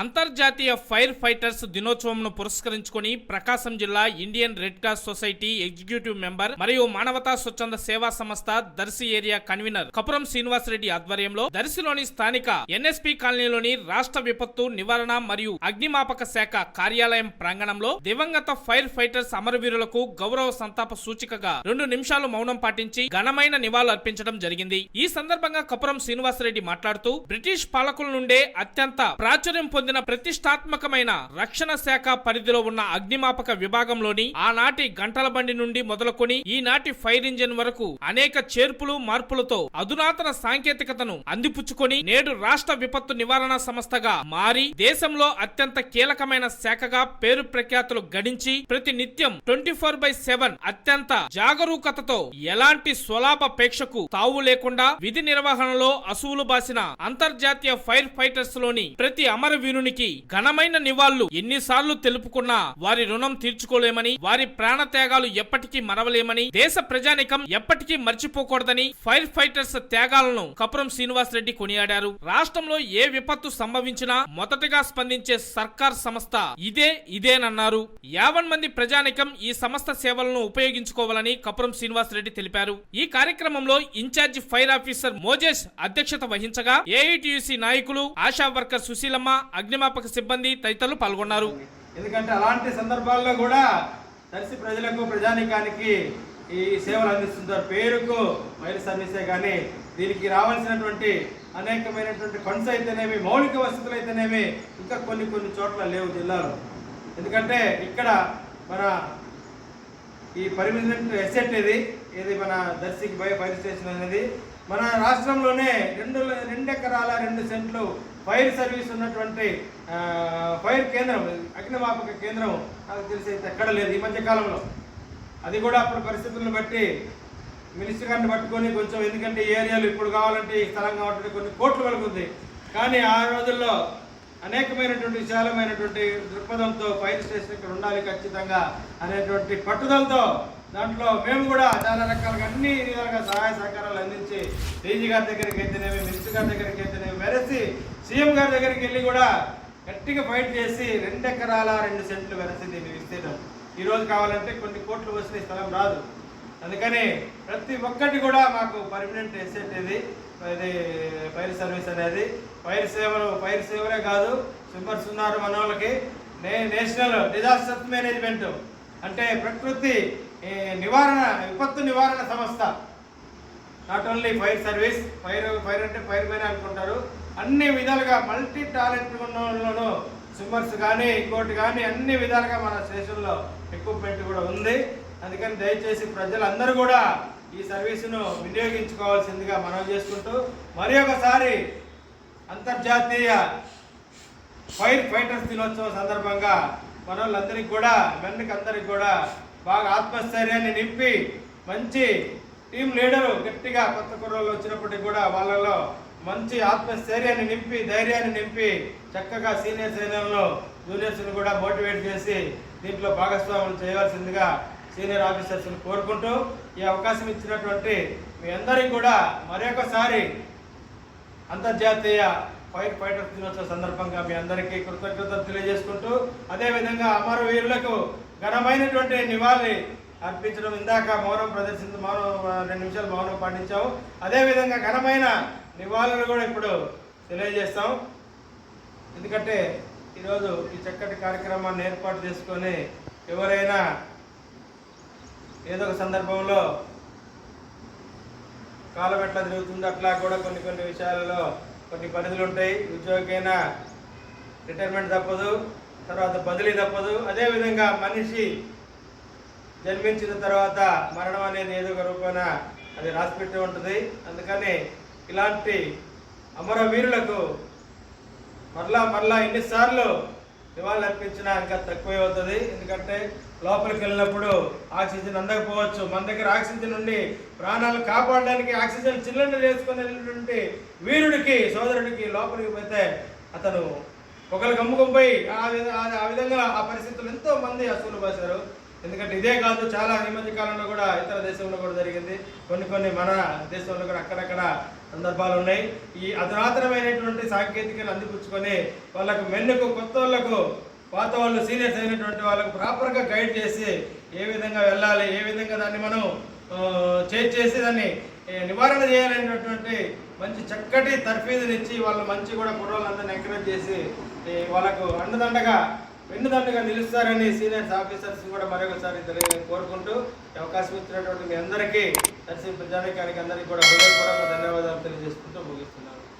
అంతర్జాతీయ fire fighters దినోత్సవంను పురస్కరించుకొని ప్రకాశం జిల్లా Indian Red Cross Society executive member మరియు మానవతా స్వచ్ఛంద సేవా సంస్థ దర్శి ఏరియా కన్వీనర్ కపురం శ్రీనివాసరెడ్డి ఆధ్వర్యంలో దర్శిలోని స్థానిక ఎన్ఎస్పి కాలనీలోని రాష్ట్ర విపత్తు నివారణ మరియు అగ్నిమాపక శాఖ కార్యాలయం ప్రాంగణంలో దివంగత ఫైర్ ఫైటర్స్ అమరవీరులకు గౌరవ సంతాప సూచికగా రెండు నిమిషాలు మౌనం పాటించి ఘనమైన నివాళులు అర్పించడం జరిగింది. ఈ సందర్భంగా కపురం శ్రీనివాసరెడ్డి మాట్లాడుతూ బ్రిటిష్ పాలకుల నుండే అత్యంత ప్రాచుర్యం పొందిన ప్రతిష్టాత్మకమైన రక్షణ శాఖ పరిధిలో ఉన్న అగ్నిమాపక విభాగంలోని ఆనాటి గంటల బండి నుండి మొదలుకొని ఈనాటి ఫైర్ ఇంజిన్ వరకు అనేక చేర్పులు మార్పులతో అధునాతన సాంకేతికతను అందిపుచ్చుకొని నేడు రాష్ట్ర విపత్తు నివారణ సంస్థగా మారి దేశంలో అత్యంత కీలకమైన శాఖగా పేరు ప్రఖ్యాతులు గడించి ప్రతి నిత్యం ట్వంటీ ఫోర్ బై సెవెన్ అత్యంత జాగరూకతతో ఎలాంటి స్వలాభాపేక్షకు తావు లేకుండా విధి నిర్వహణలో అసువులు బాసిన అంతర్జాతీయ ఫైర్ ఫైటర్స్లోని ప్రతి అమరవీరునికి ఘనమైన నివాళులు ఎన్నిసార్లు తెలుపుకున్నా వారి రుణం తీర్చుకోలేమని వారి ప్రాణ త్యాగాలు ఎప్పటికీ మరవలేమని దేశ ప్రజానికం ఎప్పటికీ మర్చిపోకూడదని ఫైర్ ఫైటర్స్ త్యాగాలను కపురం శ్రీనివాస్ రెడ్డి కొనియాడారు. రాష్ట్రంలో ఏ విపత్తు సంభవించినా మొదటగా స్పందించే సర్కార్ సంస్థ ఇదే ఇదేనన్నారు. యావన్ మంది ప్రజానికం ఈ సంస్థ సేవలను ఉపయోగించుకోవాలని కపురం శ్రీనివాస్ రెడ్డి తెలిపారు. ఈ కార్యక్రమంలో ఇన్ఛార్జి ఫైర్ ఆఫీసర్ మోజేష్ అధ్యక్షత వహించగా ఏఐటియుసి నాయకులు ఆశా వర్కర్ సుశీలమ్మ అగ్నిమాపక సిబ్బంది తదితరులు పాల్గొన్నారు. ఎందుకంటే అలాంటి సందర్భాల్లో కూడా దర్శి ప్రజలకు ప్రజానికానికి ఈ సేవలు అందిస్తుంటారు. పేరుకు వైర్ సర్వీసే కానీ దీనికి రావాల్సినటువంటి అనేకమైనటువంటి ఫండ్స్ అయితేనేమి మౌలిక వసతులు అయితేనేమి ఇంకా కొన్ని కొన్ని చోట్ల లేవు జిల్లాలో. ఎందుకంటే ఇక్కడ మన ఈ పర్మినెంట్ ఎసెట్ ఇది ఇది మన దర్శికి బై ఫైర్ స్టేషన్ అనేది మన రాష్ట్రంలోనే రెండు రెండు ఎకరాల రెండు సెంట్లు ఫైర్ సర్వీస్ ఉన్నటువంటి ఫైర్ కేంద్రం అగ్నిమాపక కేంద్రం నాకు తెలిసి ఎక్కడ లేదు ఈ మధ్య కాలంలో. అది కూడా అప్పుడు పరిస్థితులను బట్టి మినిస్టర్ గారిని పట్టుకొని కొంచెం ఎందుకంటే ఈ ఏరియాలు ఇప్పుడు కావాలంటే ఈ స్థలం కావాలంటే కొన్ని కోట్లు వెలుగుతుంది కానీ ఆ రోజుల్లో అనేకమైనటువంటి విశాలమైనటువంటి దృక్పథంతో ఫైర్ స్టేషన్ ఇక్కడ ఉండాలి ఖచ్చితంగా అనేటువంటి పట్టుదలతో దాంట్లో మేము కూడా చాలా రకాలుగా అన్ని విధాలుగా సహాయ సహకారాలు అందించి డీజీ గారి దగ్గరికి వెళ్తేనేమి మినిస్టర్ గారి దగ్గరికి వెళ్తేనేమి మెరసి సీఎం గారి దగ్గరికి వెళ్ళి కూడా గట్టిగా ఫైట్ చేసి రెండు ఎకరాల రెండు సెంట్లు వెరసి దీన్ని విస్తీర్ణం. ఈరోజు కావాలంటే కొన్ని కోట్లు వచ్చిన స్థలం రాదు. అందుకని ప్రతి ఒక్కటి కూడా మాకు పర్మనెంట్ ఎసెట్ ఇది. ఇది ఫైర్ సర్వీస్ అనేది. ఫైర్ సేవలు ఫైర్ సేవలే కాదు. స్విమ్మర్స్ ఉన్నారు మన వాళ్ళకి. నే నేషనల్ డిజాస్టర్ మేనేజ్మెంట్ అంటే ప్రకృతి నివారణ విపత్తు నివారణ సంస్థ. Not only fire service fire fire అంటే ఫైర్ మ్యాన్ అనుకుంటారు. అన్ని విధాలుగా మల్టీ టాలెంట్ ఉన్న స్విమ్మర్స్ కానీ ఇంకోటి కానీ అన్ని విధాలుగా మన స్టేషన్లో ఎక్విప్మెంట్ కూడా ఉంది. అందుకని దయచేసి ప్రజలందరూ కూడా ఈ సర్వీసును వినియోగించుకోవాల్సిందిగా మనం చేసుకుంటూ మరి ఒకసారి అంతర్జాతీయ ఫైర్ ఫైటర్స్ దినోత్సవం సందర్భంగా మన వాళ్ళందరికీ కూడా మెన్కి అందరికి కూడా బాగా ఆత్మస్థైర్యాన్ని నింపి మంచి టీం లీడరు గట్టిగా కొత్త కుర్రోళ్ళు వచ్చినప్పటికీ కూడా వాళ్ళలో మంచి ఆత్మస్థైర్యాన్ని నింపి ధైర్యాన్ని నింపి చక్కగా సీనియర్ సైన్యంలో జూనియర్స్ని కూడా మోటివేట్ చేసి దీంట్లో భాగస్వాములు చేయవలసిందిగా సీనియర్ ఆఫీసర్స్ని కోరుకుంటూ ఈ అవకాశం ఇచ్చినటువంటి మీ అందరికీ కూడా మరొకసారి అంతర్జాతీయ ఫైర్ ఫైటర్ దినోత్సవ సందర్భంగా మీ అందరికీ కృతజ్ఞతలు తెలియజేసుకుంటూ అదేవిధంగా అమరవీరులకు ఘనమైనటువంటి నివాళి అర్పించడం ఇందాక మౌనం ప్రదర్శించి మౌనం రెండు నిమిషాలు మౌనం పాటించాము అదేవిధంగా ఘనమైన నివాళులు కూడా ఇప్పుడు తెలియజేస్తాం. ఎందుకంటే ఈరోజు ఈ చక్కటి కార్యక్రమాన్ని ఏర్పాటు చేసుకొని ఎవరైనా ఏదో ఒక సందర్భంలో కాలం ఎట్లా తిరుగుతుందో అట్లా కూడా కొన్ని కొన్ని విషయాలలో కొన్ని పరిధులు ఉంటాయి. ఉద్యోగైనా రిటైర్మెంట్ తప్పదు. తర్వాత బదిలీ తప్పదు. అదేవిధంగా మనిషి జన్మించిన తర్వాత మరణం అనేది ఏదో ఒక రూపాన అది రాసిపెట్టి ఉంటుంది. అందుకని ఇలాంటి అమరవీరులకు మరలా మరలా ఎన్నిసార్లు నివాళులు అర్పించినా ఇంకా తక్కువే అవుతుంది. ఎందుకంటే లోపలికి వెళ్ళినప్పుడు ఆక్సిజన్ అందకపోవచ్చు. మన దగ్గర ఆక్సిజన్ ఉండి ప్రాణాలు కాపాడడానికి ఆక్సిజన్ సిలిండర్ వేసుకొని వెళ్ళినటువంటి వీరుడికి సోదరుడికి లోపలికి పోతే అతను ఒకరు గమ్ముకుంపోయి ఆ ఆ- విధంగా ఆ పరిస్థితులు ఎంతో మంది అసూలు బాసారు ఎందుకంటే ఇదే కాదు చాలా ఈ మధ్య కాలంలో కూడా ఇతర దేశంలో కూడా జరిగింది. కొన్ని కొన్ని మన దేశంలో కూడా అక్కడక్కడ సందర్భాలు ఉన్నాయి. ఈ అధునాతనమైనటువంటి సాంకేతికను అందిపుచ్చుకొని వాళ్ళకు మెన్నుకు కొత్త వాళ్ళకు పాత వాళ్ళు సీనియర్స్ అయినటువంటి వాళ్ళకు ప్రాపర్గా గైడ్ చేసి ఏ విధంగా వెళ్ళాలి ఏ విధంగా దాన్ని మనం చేంజ్ చేసి దాన్ని నివారణ చేయాలనేటటువంటి మంచి చక్కటి తర్ఫీదునిచ్చి వాళ్ళు మంచి కూడా కుర్రోళ్ళందరినీ ఎంకరేజ్ చేసి వాళ్ళకు అండదండగా వెన్నుదండగా నిలుస్తారని సీనియర్స్ ఆఫీసర్స్ కూడా మరొకసారి తెలియ కోరుకుంటూ అవకాశం ఇచ్చినటువంటి మీ అందరికీ దర్శి ప్రజానికానికి అందరికీ కూడా హృదయపూర్వక ధన్యవాదాలు తెలియజేసుకుంటూ ముగిస్తున్నాను.